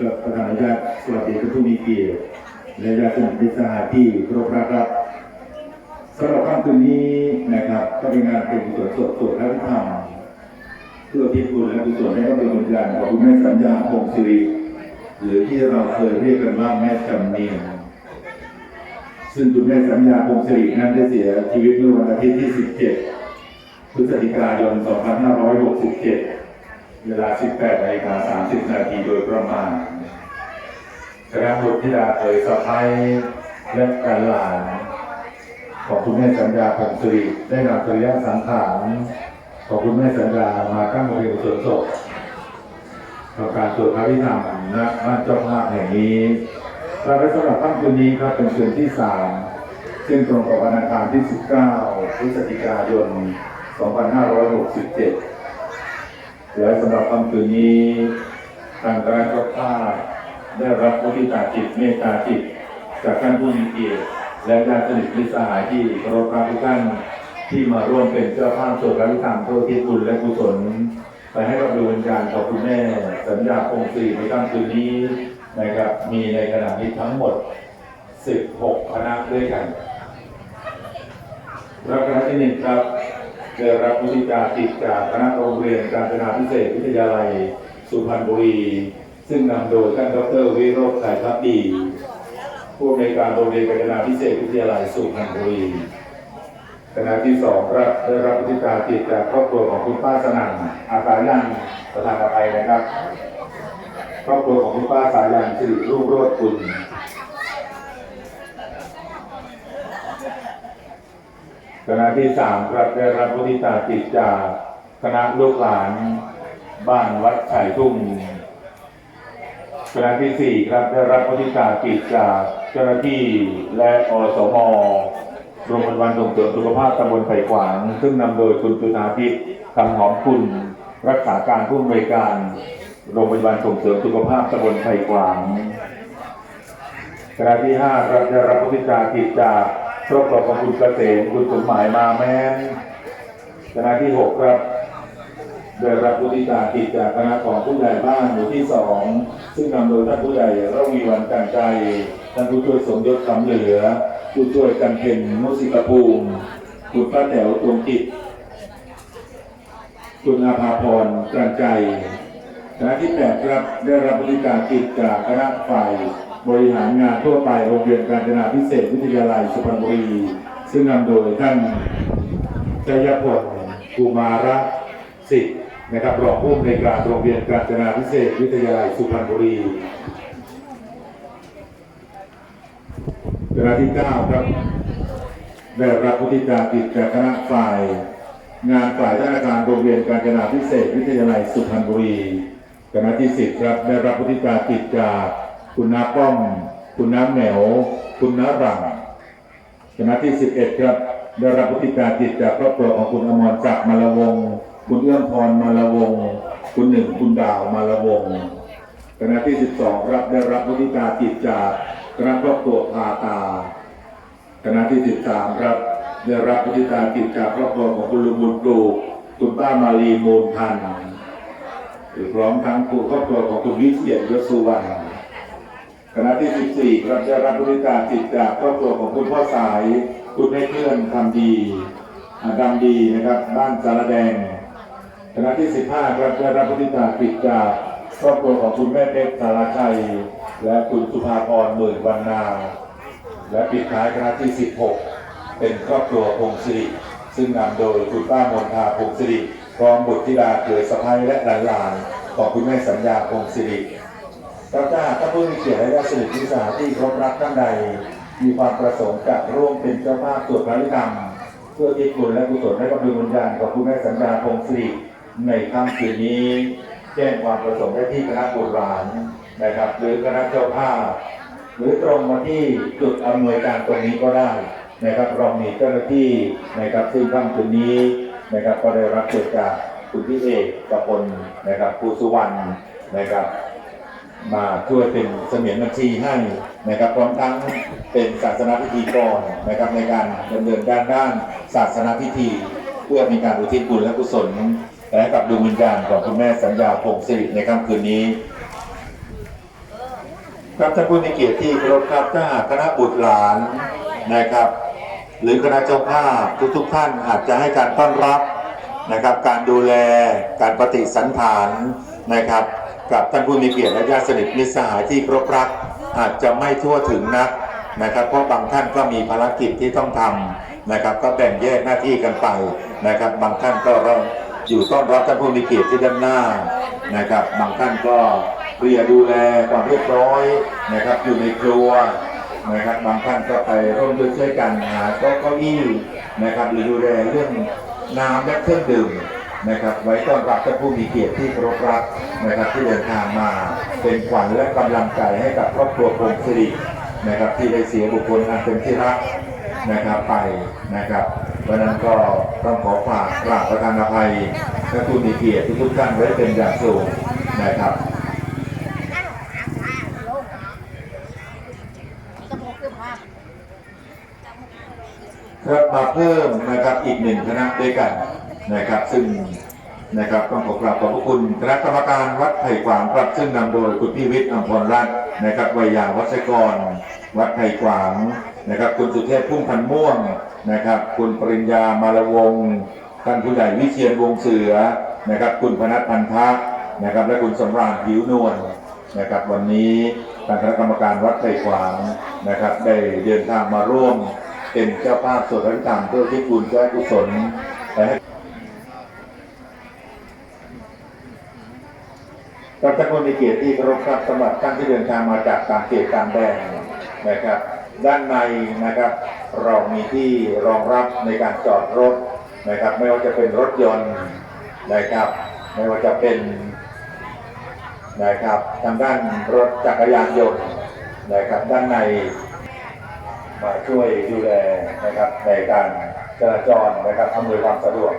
กับประธานญาติสวัสดีท่านผู้มีเกียรติและญาติสนิทมิตรสหายที่ครพรักครับสำหรับค่ำคืนนี้นะครับก็เป็นงานเป็นกุศลสวดสวดพระพิธรรมเพื่อพิบูลและกุศลให้กับดวงวิญญาณของคุณแม่สัญญาพงศิริหรือที่เราเคยเรียกกันว่าแม่จำเนียนซึ่งคุณแม่สัญญาพงศิรินั้นได้เสียชีวิตเมื่อวันอาทิตย์ที่ 17 พฤศจิกายน 2567 เวลา 18นาฬิกา30 นาทีโดยประมาณคณะบุตรธิดาเคยสะพ้ายและการหลาน ของคุณแม่สัญญาพงศิริได้นำสรีระสังขารของคุณแม่สัญญามาตั้งบำเพ็ญกุศลศพต่อการสวดพระพิธรรมณบ้านเจ้าภาพแห่งนี้และสำหรับค่ำคืนนี้ครับเป็นคืนที่สามซึ่งตรงกับวันอังคารที่ 19 พฤศจิกายน 2567 และสำหรับคำคืนนี้ทางคณะเจ้าภาพได้รับมุทิตาจิตเมตตาจิต จากท่านผู้มีเกียรติและญาติสนิทมิตรสหายที่เคารพรักทุกท่านที่มาร่วมเป็นเจ้าภาพสวดพระพิธรรมเพื่อที่บุญและกุศล ไปให้กับดวงวิญญาณของคุณแม่ สัญญาคงศรีในค่ำคืนนี้นะครับมีในขณะนี้ทั้งหมด 16 คณะด้วยกันรับคณะที่หนึ่งครับ ได้รับมุทิตาจิตจากคณะโรงเรียนการจนาพิเศษวิทยาลัย สุพรรณบุรี ซึ่งนำโดยท่านดรวิโรจน์ไข่พักดีผู้อำนวยการโรงเรียนการจนาพิเศษวิทยาลัยสุพรรณบุรีคณะที่สองรับได้รับมุทิตาจิตจากครอบครัวของคุณป้าสนั่นอาสายันประธานอภัยนะครับ ครอบครัวของคุณป้าสายันสิริรุ่งโรจน์คุณ คณะที่สามครับได้รับพุทธิตาจิตจากคณะลูกหลาน บ้านวัดไผ่ทุ่งคณะที่สี่ครับได้รับพุทธิตาจิตจากเจ้าหน้าที่และอสมโรงพยาบาลส่งเสริมสุขภาพตำบลไผ่ขวาง ซึ่งนำโดยคุณจุธาทิพย์คำหอมคุณ รักษาการผู้อำนวยการโรงพยาบาลส่งเสริมสุขภาพตำบลไผ่ขวางคณะที่ห้าครับได้รับพุทธิตาจิตจาก ครอบครัวของคุณเกษมคุณสมหมายมาแม้นคณะที่หกครับได้รับพุทธิตาจิตจากคณะของผู้ใหญ่บ้านหมู่ที่สองซึ่งนำโดยท่านผู้ใหญ่ระวีวันกันใจท่านผู้ช่วยสมยศคำเหลือ ผู้ช่วยกันเพ็ญมุสิกภูมิคุณป้าแถวดวงจิตคุณอาภาพรกันใจคณะที่แปดครับได้รับบริการกิจจากคณะฝ่าย บริหารงานทั่วไปโรงเรียนการจนาพิเศษวิทยาลัยสุพรรณบุรีซึ่งนำโดยท่านชัยพลกุมาระสิทธิ์นะครับรองผู้อำนวยการโรงเรียนการจนาพิเศษวิทยาลัยสุพรรณบุรีคณะที่เก้าครับได้รับพุทธิการกิจจากคณะฝ่าย งานฝ่ายราชการโรงเรียนการจนาพิเศษวิทยาลัยสุพรรณบุรีคณะที่สิบครับได้รับพุทธิการกิจจาก คุณน้าป้อม คุณน้าแหมวคุณน้าหลังคณะที่สิบเอ็ดครับ ได้รับพุทธิการกิจจากครอบครัวของคุณอมรศักดิ์มาละวง คุณเอื้อมพรมาละวง คุณหนึ่งคุณดาวมาละวงคณะที่สิบสองครับได้รับพุทธิการกิจจากคณะครอบครัวพาตาคณะที่ 13 ครับได้รับพุทธิการกิจจากครอบครัวของคุณลุงบุญปลูกคุณป้ามาลีมูลพันธ์หรือพร้อมทั้งคุณครอบครัวของคุณวิเชียรยศสุวรรณ ณะที่ 14ครับได้รับพุทธิการกิจจากครอบครัวของคุณพ่อสาย คุณแม่เคลื่อนคำดีดำดีนะครับ บ้านสารแดงคณะที่ 15ครับได้รับพุทธิการกิจจากครอบครัวของคุณแม่เพชรสารชัย และคุณสุภาพรหมื่นวรรณา และปิดท้ายคณะที่ 16 เป็นครอบครัวพงศิริซึ่งนำโดยคุณป้ามนทาพงศิริพร้อมบุตรธิดาเกยสะพ้ายและหลานๆของคุณแม่สัญญาพงศิริ เราจะหากท่านผู้มีเกียรติและสนิทมิสาที่ครพรักท่านใด มีความประสงค์จะร่วมเป็นเจ้าภาพสวดพระพิธรรมเพื่อที่บุญและกุศลให้กับดวงวิญญาณของคุณแม่สัญญาพงศิริในค่ำคืนนี้ แจ้งความประสงค์ได้ที่คณะบุตรหลานนะครับ หรือคณะเจ้าภาพ หรือตรงมาที่จุดอำนวยการตรงนี้ก็ได้นะครับเรามีเจ้าหน้าที่นะครับซึ่งค่ำคืนนี้นะครับก็ได้รับเกียรติจากคุณพี่เอกกพลนะครับภูสุวรรณนะครับ มาช่วยเป็นเสมียนบัญชีให้นะครับพร้อมทั้งเป็นศาสนาพิธีกรนะครับในการดำเนินด้านด้านศาสนาพิธี เพื่อมีการอุทิศบุญและกุศลและกับดวงวิญญาณของคุณแม่สัญญาพงศิริในค่ำคืนนี้ครับท่านผู้มีเกียรติที่เคารพครับถ้าคณะบุตรหลานนะครับ หรือคณะเจ้าภาพทุกๆท่านอาจจะให้การต้อนรับนะครับ การดูแลการปฏิสันถานนะครับ กับท่านผู้มีเกียรติและญาติสนิทมิตรสหายที่ครพรักอาจจะไม่ทั่วถึงนักนะครับ เพราะบางท่านก็มีภารกิจที่ต้องทำนะครับ ก็แบ่งแยกหน้าที่กันไปนะครับ บางท่านก็รออยู่ต้อนรับท่านผู้มีเกียรติที่ด้านหน้านะครับ บางท่านก็เรียดูแลความเรียบร้อยนะครับ อยู่ในครัวนะครับ บางท่านก็ไปร่วมด้วยช่วยกันหาโต๊ะเก้าอี้นะครับหรือดูแลเรื่องน้ำและเครื่องดื่ม นะครับ ไว้ต้อนรับท่านผู้มีเกียรติที่เคารพรักนะครับ ที่เดินทางมาเป็นขวัญและกำลังใจให้กับครอบครัวพงศิรินะครับ ที่ได้เสียบุคคลอันเป็นที่รักนะครับไปนะครับเพราะนั้นก็ต้องขอฝากกราบประทานอภัยท่านผู้มีเกียรติทุกท่านไว้เป็นอย่างสูงนะครับครับมาเพิ่มนะครับอีกหนึ่งคณะด้วยกัน นะครับ ซึ่งนะครับต้องขอกราบขอบพระคุณคณะกรรมการวัดไผ่ขวางครับซึ่งนำโดยคุณพี่วิทย์อัมพรรัตน์นะครับวัยยาวัชกร วัดไผ่ขวางนะครับ คุณสุเทพพุ่มพันม่วงนะครับ คุณปริญญามาลวงท่านผู้ใหญ่วิเชียนวงเสือนะครับ คุณพนัทพันธะนะครับ และคุณสำราญผิวนวลนะครับ วันนี้ทางคณะกรรมการวัดไผ่ขวางนะครับ ได้เดินทางมาร่วมเป็นเจ้าภาพสวดพระธรรมเพื่อที่คุณแก้กุศลและให้กับท่าน ผู้มีเกียรติที่เคารพครับสำหรับท่านที่เดินทางมาจากต่างเขตต่างแดนนะครับ ด้านในนะครับ เรามีที่รองรับในการจอดรถนะครับ ไม่ว่าจะเป็นรถยนต์นะครับ ไม่ว่าจะเป็นนะครับทางด้านรถจักรยานยนต์นะครับ ด้านในมาช่วยดูแลนะครับในการจราจรนะครับอำนวยความสะดวก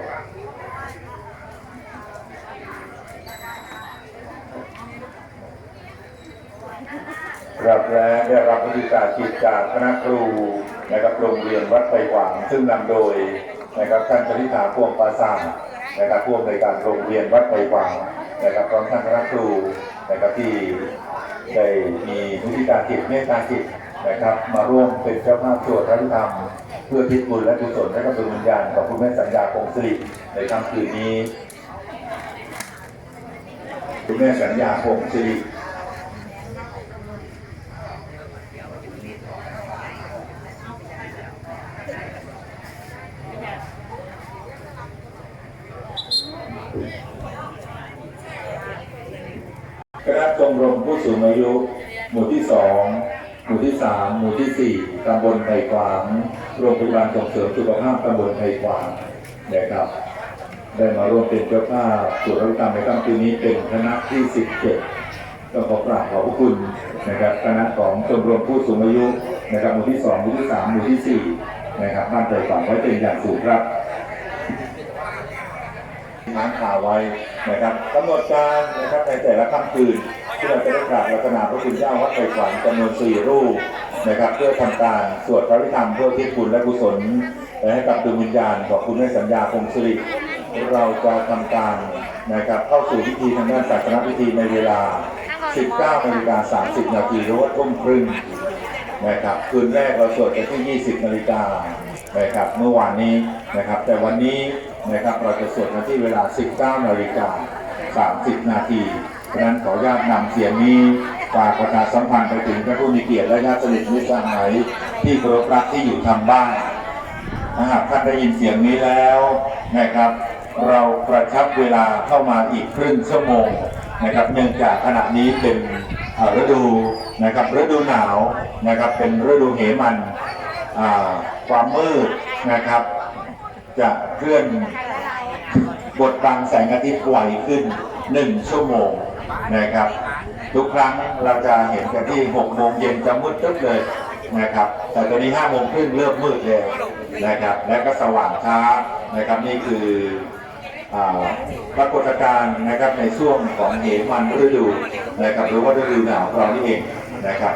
รับและได้รับวิชาจิตจากคณะครูนะครับโรงเรียนวัดไผ่หวัง ซึ่งนำโดยนะครับท่านชลิตาพวงปราสาทนะครับผู้อำนการโรงเรียนวัดไผ่หวังนะครับพร้อมท่านคณะครูนะครับที่ได้มีวิธีการจิตเมตตาจิตนะครับ มาร่วมเป็นเจ้าภาพสวดพระธรรมเพื่อทิศบุญและกุศลและก็ดวงวิญญาณของคุณแม่สัญญาคงสิริในค่ำคืนนี้ คุณแม่สัญญาคงสิริ มรมผู้สูงอายุ หมู่ที่สองหมู่ที่สามหมู่ที่สี่ตำบลไผ่ขวางโรงพยาบาลส่งเสริมสุขภาพตำบลไผ่ขวางนะครับ ได้มาร่วมเป็นเจ้าภาพสวนราชการในค่ำคืนนี้เป็นคณะที่17ก็ขอกราบขอบพระคุณนะครับคณะของชมรมผู้สูงอายุนะครับหมู่ที่สองหมู่ที่สามหมู่ที่สี่นะครับบ้านไผ่ขวางไว้เป็นอย่างสูงครับน้ำข่าวไว้นะครับกำหนดการนะครับในแต่ละค่ำคืน เราจะได้กราบรัตนาพระคุณเจ้าวัดไผ่ขวัญจำนวนสี่รูปนะครับ เพื่อทำการสวดพระพิธรรมเพื่อที่คุณและกุศลและให้กับดวงวิญญาณของคุณแม่สัญญาคงสิริเราจะทำการนะครับเข้าสู่พิธีทางด้านศาสนพิธีในเวลา 19นาฬิกา30 นาทีหรือว่าทุ่มครึ่งนะครับคืนแรกเราสวดกันที่ 20 นาฬิกานะครับเมื่อวานนี้นะครับ แต่วันนี้นะครับเราจะสวดกันที่เวลา 19 นาฬิกา 30 นาทีเพราะ ฉะนั้นขออนุญาตนำเสียงนี้ฝากประชาสัมพันธ์ไปถึงท่านผู้มีเกียรติและญาติสนิทมิตรสหายที่เคารพรักที่อยู่ทางบ้านหากท่านได้ยินเสียงนี้แล้วนะครับ เรากระชับเวลาเข้ามาอีกครึ่งชั่วโมงนะครับ เนื่องจากขณะนี้เป็นฤดูนะครับฤดูหนาวนะครับเป็นฤดูเหมันความมืดนะครับ จะเคลื่อนบทบังแสงอาทิตย์ไวขึ้นหนึ่งชั่วโมง นะครับ ทุกครั้งเราจะเห็นกันที่6โมงเย็นจะมืดตึ๊บเลยนะครับ แต่ตอนนี้5โมงครึ่งเริ่มมืดแล้วนะครับ และก็สว่างช้านะครับนี่คือปรากฏการณ์นะครับในช่วงของเหมันฤดูนะครับหรือว่าฤดูหนาวของเรานี่เองนะครับ